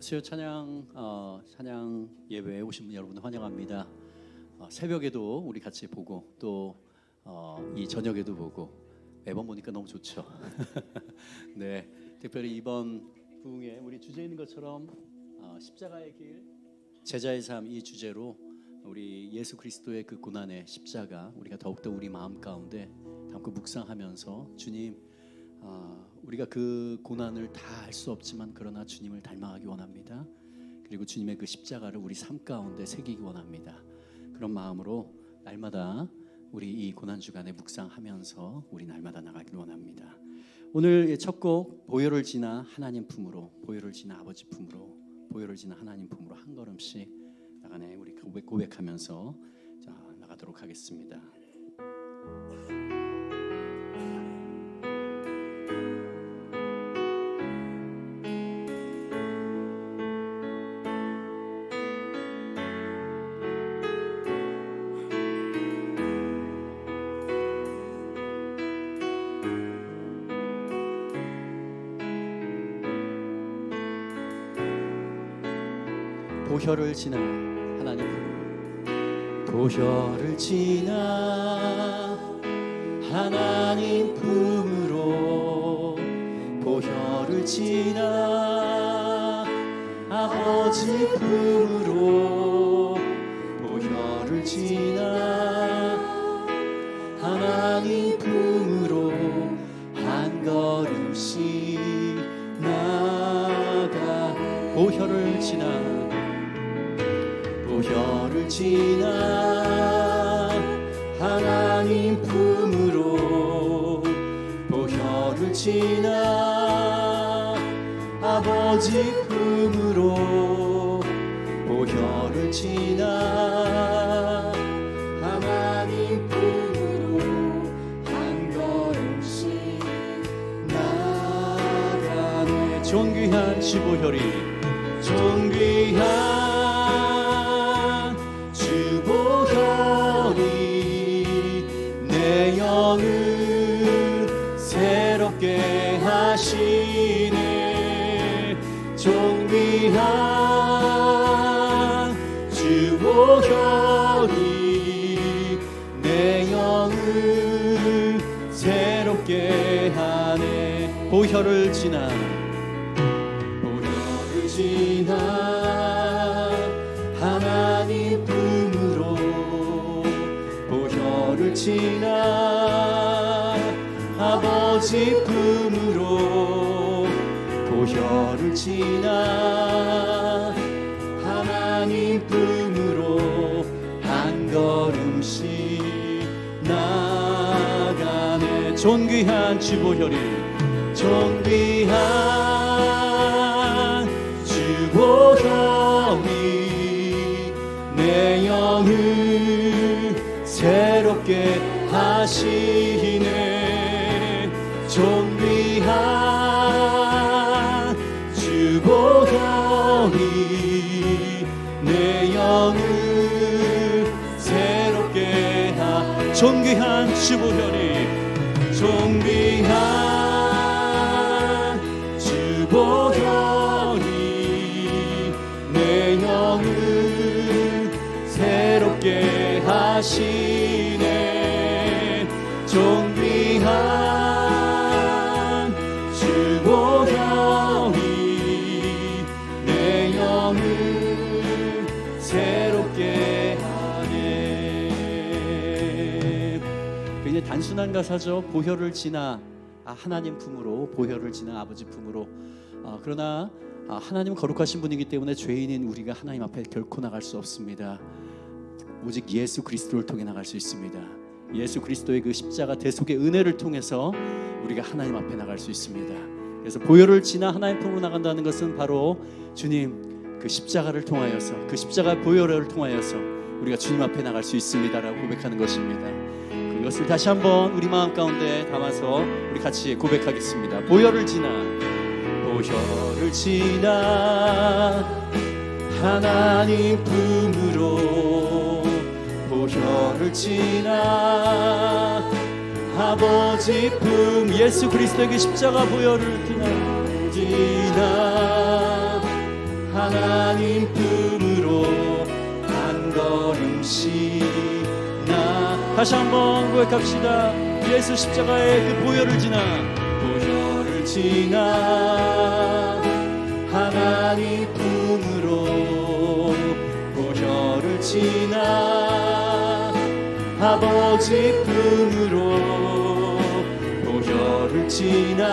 수요 찬양 어, 찬양 예배에 오신 분 여러분 환영합니다. 어, 새벽에도 우리 같이 보고 또 어, 이 저녁에도 보고 매번 보니까 너무 좋죠. 네, 특별히 이번 부흥에 우리 주제 있는 것처럼 어, 십자가의 길, 제자의 삶 이 주제로 우리 예수 그리스도의 그 고난의 십자가 우리가 더욱더 우리 마음 가운데 담고 묵상하면서 주님 아, 우리가 그 고난을 다 알 수 없지만 그러나 주님을 닮아가기 원합니다. 그리고 주님의 그 십자가를 우리 삶 가운데 새기기 원합니다. 그런 마음으로 날마다 우리 이 고난 주간에 묵상하면서 우리 날마다 나가길 원합니다. 오늘 첫 곡 보혈을 지나 하나님 품으로 보혈을 지나 아버지 품으로 보혈을 지나 하나님 품으로 한 걸음씩 나가네 우리 고백 고백하면서 자 나가도록 하겠습니다. 보혈을 지나 하나님. 보혈을 지나 하나님 품으로 보혈을 지나 아버지 품으로 존귀한 주보혈이 존귀한 주보혈이 내 영을 새롭게 하시네. 존귀한 주보혈이 내 영을 새롭게 하네. 보혈을 지나 아버지 품으로 보혈을 지나 하나님 품으로 한 걸음씩 나가네. 존귀한 주보혈이 존귀한 주보혈이 내 영을 새롭게 하시 주보혈이 존귀한 주보혈이 내 영을 새롭게 하시 가사죠 보혈을 지나 아, 하나님 품으로 보혈을 지나 아버지 품으로 아, 그러나 아, 하나님 거룩하신 분이기 때문에 죄인인 우리가 하나님 앞에 결코 나갈 수 없습니다 오직 예수 그리스도를 통해 나갈 수 있습니다. 예수 그리스도의 그 십자가 대속의 은혜를 통해서 우리가 하나님 앞에 나갈 수 있습니다. 그래서 보혈을 지나 하나님 품으로 나간다는 것은 바로 주님 그 십자가를 통하여서 그 십자가 보혈을 통하여서 우리가 주님 앞에 나갈 수 있습니다라고 고백하는 것입니다. 그것을 다시 한번 우리 마음 가운데 담아서 우리 같이 고백하겠습니다. 보혈을 지나 보혈을 지나 하나님 품으로 보혈을 지나 아버지 품 예수 그리스도의 그 십자가 보혈을 지나 지나 하나님 품으로 한 걸음씩 나 다시 한번 고백합시다. 예수 십자가의 그 보혈을 지나 보혈을 지나 하나님 품으로 보혈을 지나 아버지 품으로 보혈을 지나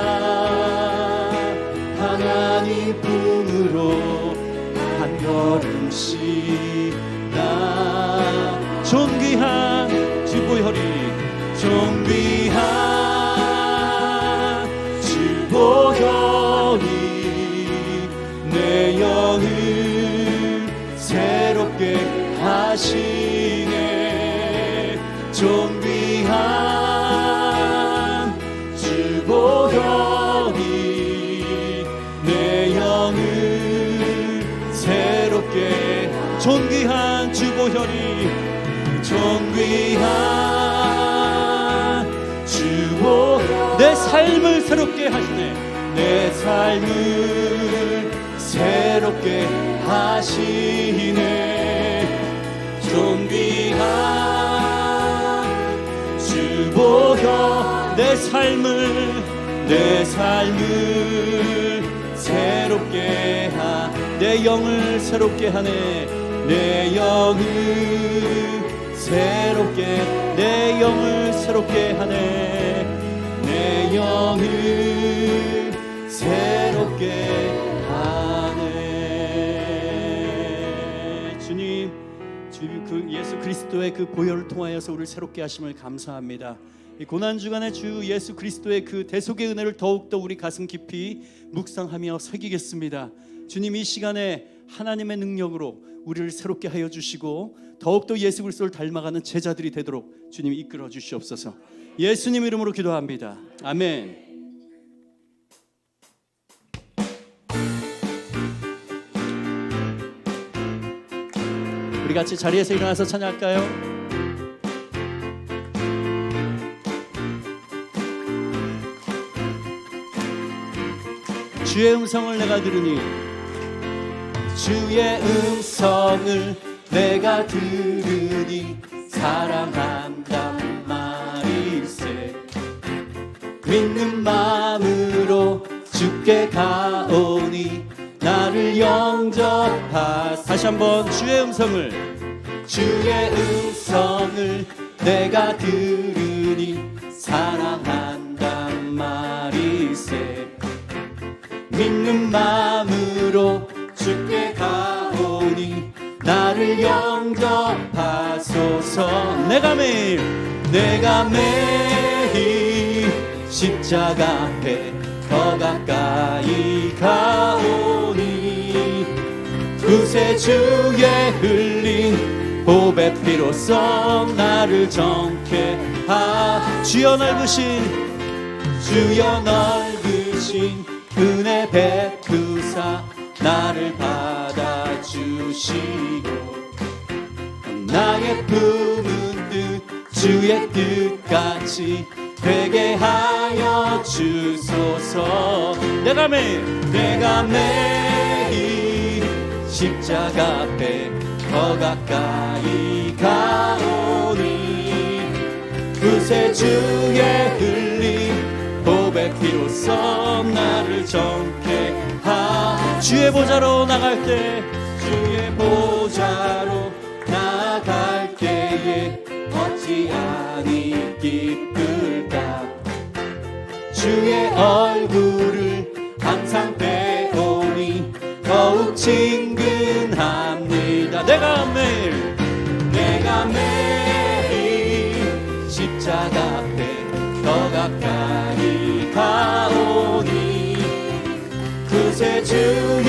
하나님 품으로 한 걸음씩 주보혈이 존귀한 주보혈 내 삶을 새롭게 하시네. 내 삶을 새롭게 하시네. 존귀한 주보여 내 삶을 내 삶을 새롭게 하내 영을 새롭게 하네 내 영을 새롭게 내 영을 새롭게 하네 내 영을 새롭게 하네 주님 주님 그 예수 그리스도의 그 보혈을 통하여서 우리를 새롭게 하심을 감사합니다. 이 고난 주간에 주 예수 그리스도의 그 대속의 은혜를 더욱 더 우리 가슴 깊이 묵상하며 새기겠습니다. 주님 이 시간에 하나님의 능력으로 우리를 새롭게 하여 주시고 더욱더 예수 그리스도를 닮아가는 제자들이 되도록 주님 이끌어 주시옵소서. 예수님 이름으로 기도합니다. 아멘. 우리 같이 자리에서 일어나서 찬양할까요? 주의 음성을 내가 들으니 주의 음성을 내가 들으니 사랑한단 말일세. 믿는 마음으로 주께 가오니 나를 영접하 다시 한번 주의 음성을. 주의 음성을 내가 들으니 사랑한단 말일세. 믿는 마음으로 나를 영접하소서. 내가 매일 내가 매일 십자가 앞에 더 가까이 가오니 구세주의 흘린 보배 피로써 나를 정케 하. 주여 넓으신 주여 넓으신 은혜 베푸사. 나를 받아 주시고 나의 품은 뜻 주의 뜻같이 되게 하여 주소서. 내가 매일 내가 매일 십자가 앞에 더 가까이 가오니 구세주의 흘린 고백 피로써 나를 정케 하. 주의 보좌로 나갈 때 주의 보좌로 나갈 때에 어찌하니 기쁠까. 주의 얼굴을 항상 배우니 더욱 친근합니다. 내가 매일 내가 매일 십자가 앞에 더 가까이 가오니 구세주의 흘린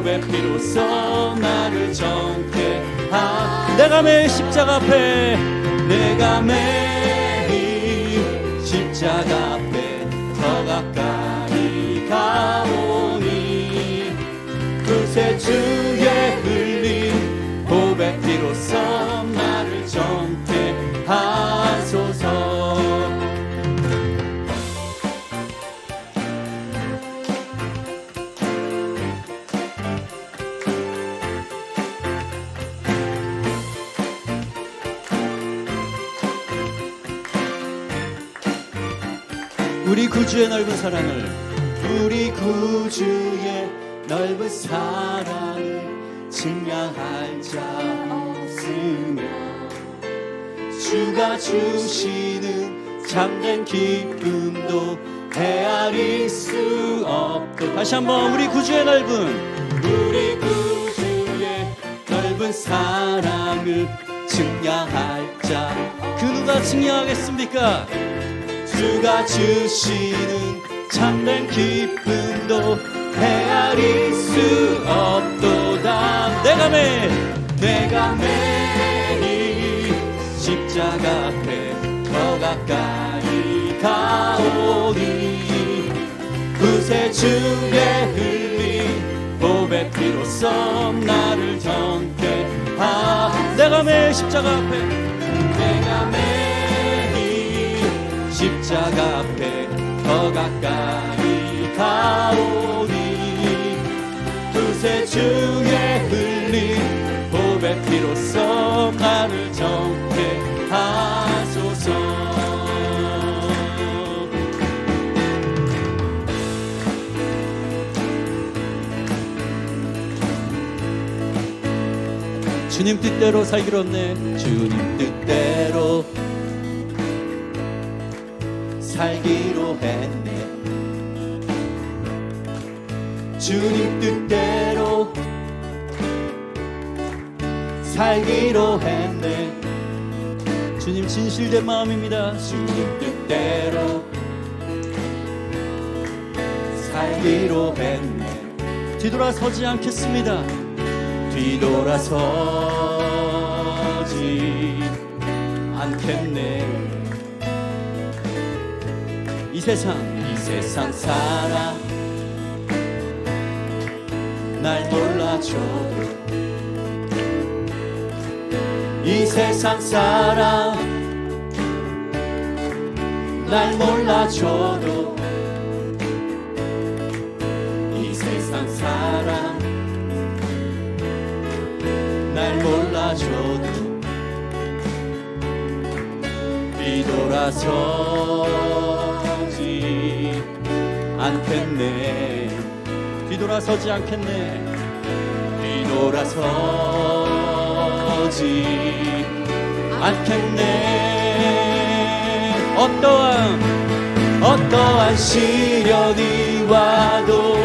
보배 피로써 나를 정케 하 내가 매일 십자가 앞에 내가 매 구주의 넓은 사랑을. 우리 구주의 넓은 사랑을 증명할 자 없으며 주가 주시는 참된 기쁨도 헤아릴 수 없도 다시 한번 우리 구주의 넓은 우리 구주의 넓은 사랑을 증량할 자. 그 누가 증량하겠습니까? 주가 주시는 참된 기쁨도 헤아릴 수 없도다. 내가 매 내가 매일 십자가 앞에 더 가까이 가오니. 구세주의 흘린 보배 피로써 나를 정케 하. 내가 매 십자가 앞에 십자가 앞에 더 가까이 가오니 구세주의 흘린 보배 피로써 나를 정케 하소서. 주님 뜻대로 살기로 했네. 주님 뜻대로 살기로 했네. 주님 뜻대로 살기로 했네. 주님 진실된 마음입니다. 주님 뜻대로 살기로 했네. 뒤돌아서지 않겠습니다. 뒤돌아서지 않겠네 이 세상 이 세상 사람 날 몰라줘도 이 세상 사람 날 몰라줘도 이 세상 사람 날 몰라줘도 뒤돌아서지 않겠네. 뒤돌아서지 않겠네. 뒤돌아서지 않겠네. 어떠한 어떠한 시련이 와도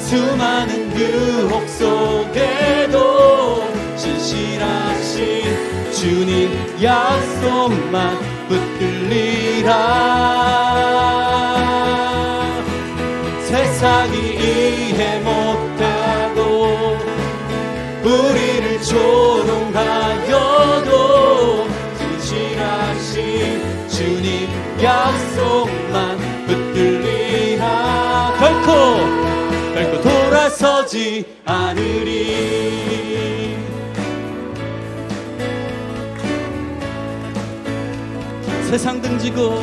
수많은 유혹 속에도 신실하신 주님 약속만 붙들리라 세상이 이해 못하고 우리를 조롱하여도 진실하신 주님 약속만 붙들리라. 결코 결코 돌아서지 않으리. 세상 등지고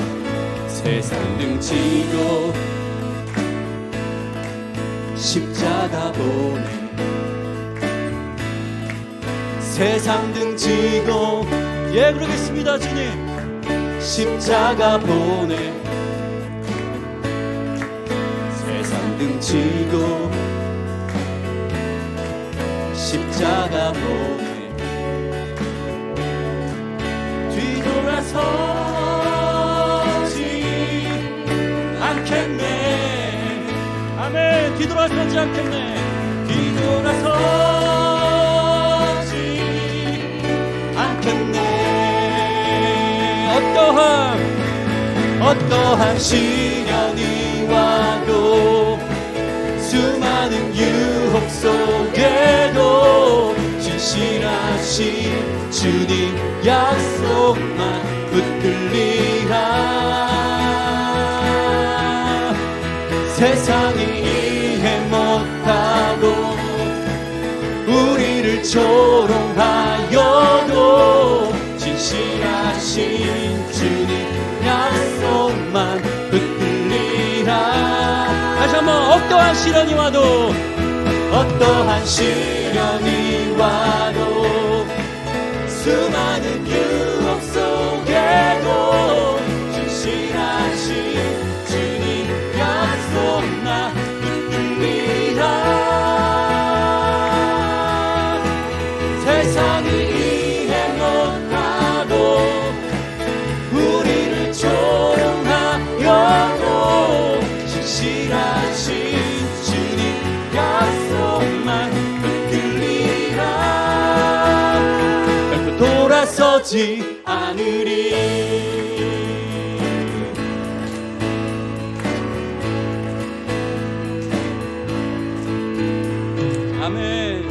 세상 등지고 자가 보내 세상 등지고 예 그러겠습니다 주님. 십자가 보내 세상 등지고 십자가 보내 뒤돌아서 아멘 뒤돌아서지 않겠네. 뒤돌아서지 않겠네. 어떠한 어떠한 시련이 와도 수많은 유혹 속에도 진실하신 주님 약속만 붙들리라 세상이 이해 못하고 우리를 조롱하여도 진실하신 주님 약속만 붙들리라. 다시 한번 어떠한 시련이 와도 어떠한 시련이 와도 돌아서지 않으리. 아멘.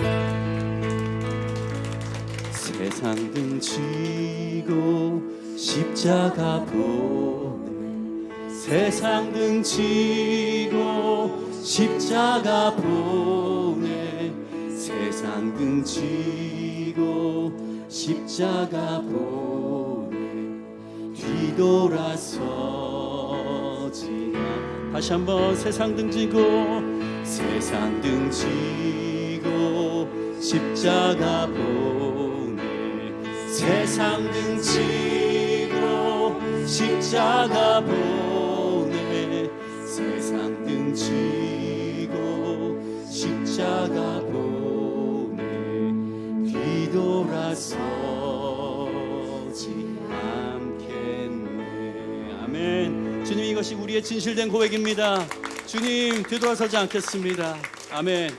세상 등지고 십자가 보내 세상 등지고 십자가 보내 세상 등지고 십자가 보내 뒤돌아서지 마 다시 한번 세상 등지고 세상 등지고 십자가 보내 세상 등지고 십자가 보내 세상 등지고 십자가 보내 뒤돌아서지 않겠네. 아멘. 주님 이것이 우리의 진실된 고백입니다. 주님 뒤돌아서지 않겠습니다. 아멘.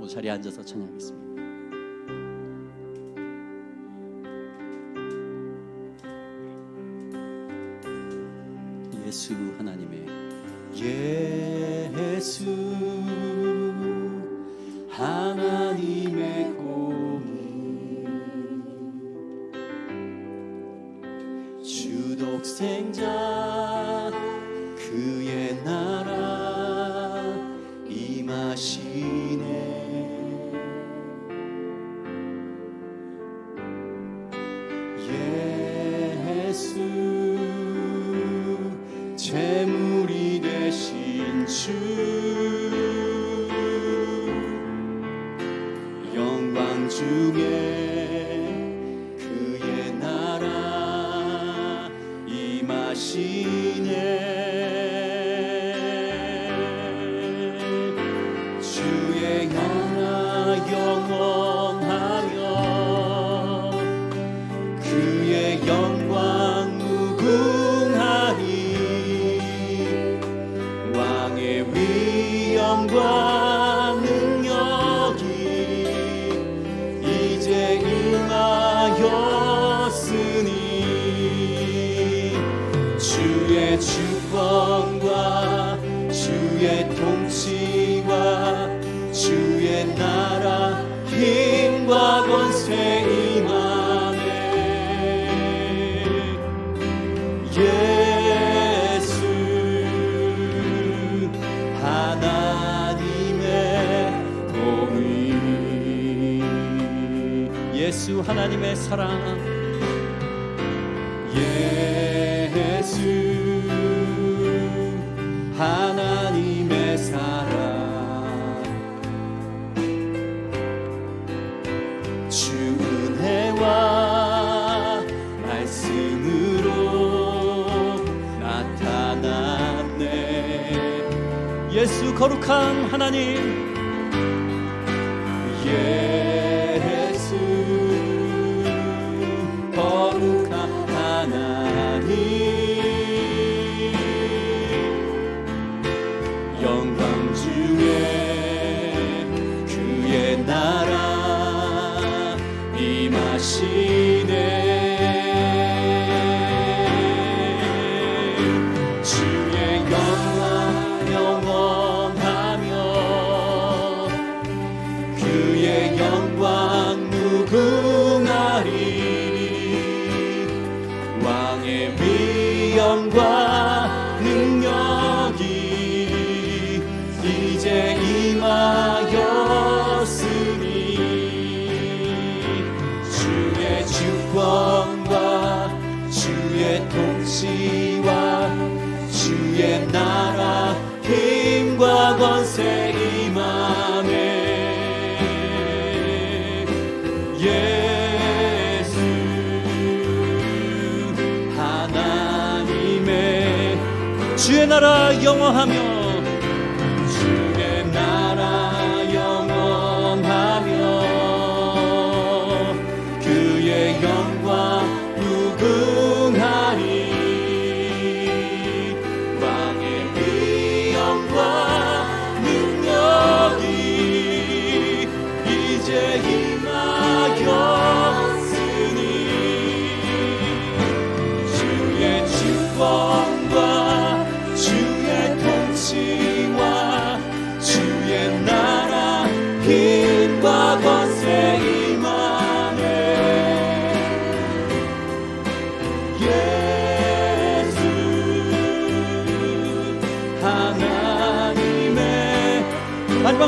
오 자리에 앉아서 찬양하겠습니다. 예수 하나님의 예수 하나님의 공의 주 독생자 예수 하나님의 사랑. 예수 하나님의 사랑. 주 은혜와 말씀으로 나타났네. 예수 거룩한 하나님. 예 나라. 임하시 영원하며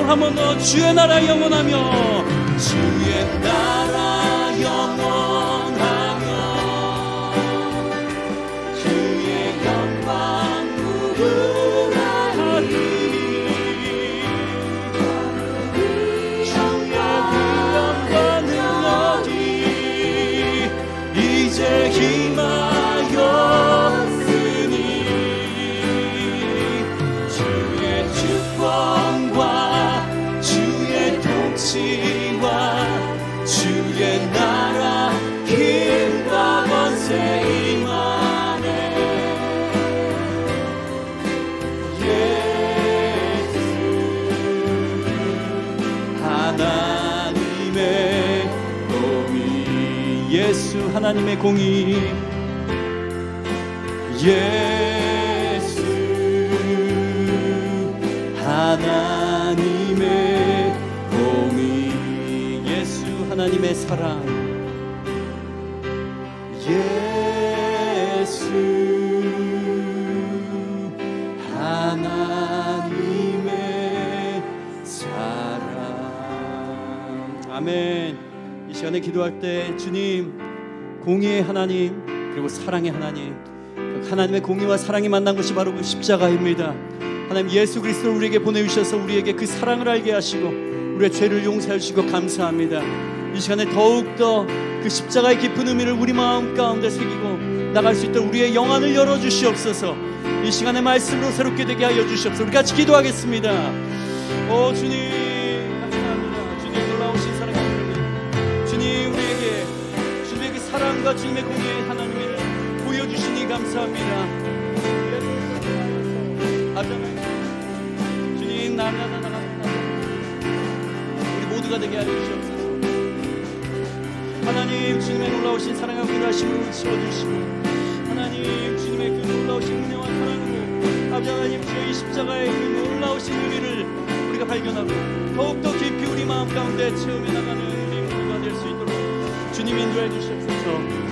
한 번 더 주의 나라 영원하며 하나님의 공의. 예수 하나님의 공의. 예수 하나님의 사랑. 예수 하나님의 사랑. 아멘. 이 시간에 기도할 때 주님 공의의 하나님 그리고 사랑의 하나님 그 하나님의 공의와 사랑이 만난 것이 바로 그 십자가입니다. 하나님 예수 그리스도를 우리에게 보내주셔서 우리에게 그 사랑을 알게 하시고 우리의 죄를 용서해 주시고 감사합니다. 이 시간에 더욱더 그 십자가의 깊은 의미를 우리 마음 가운데 새기고 나갈 수 있도록 우리의 영안을 열어 주시옵소서. 이 시간에 말씀으로 새롭게 되게 하여 주시옵소서. 우리 같이 기도하겠습니다. 오 주님 그 사랑과 주님의 공의의 하나님을 보여주시니 감사합니다. 아멘. 주님 나나나 나나. 우리 모두가 되게 하여 주시옵소서. 하나님 주님의 놀라우신 사랑과 위대하심을 채워주시고 하나님 주님의 그 놀라우신 은혜와 사랑으로 아버지 하나님 주의 이 십자가의 그 놀라우신 의미를 우리가 발견하고 더욱더 깊이 우리 마음 가운데 체험해 나가는 우리 모두가 될 수 있도록 주님 인도해 주시옵소서 Cristo.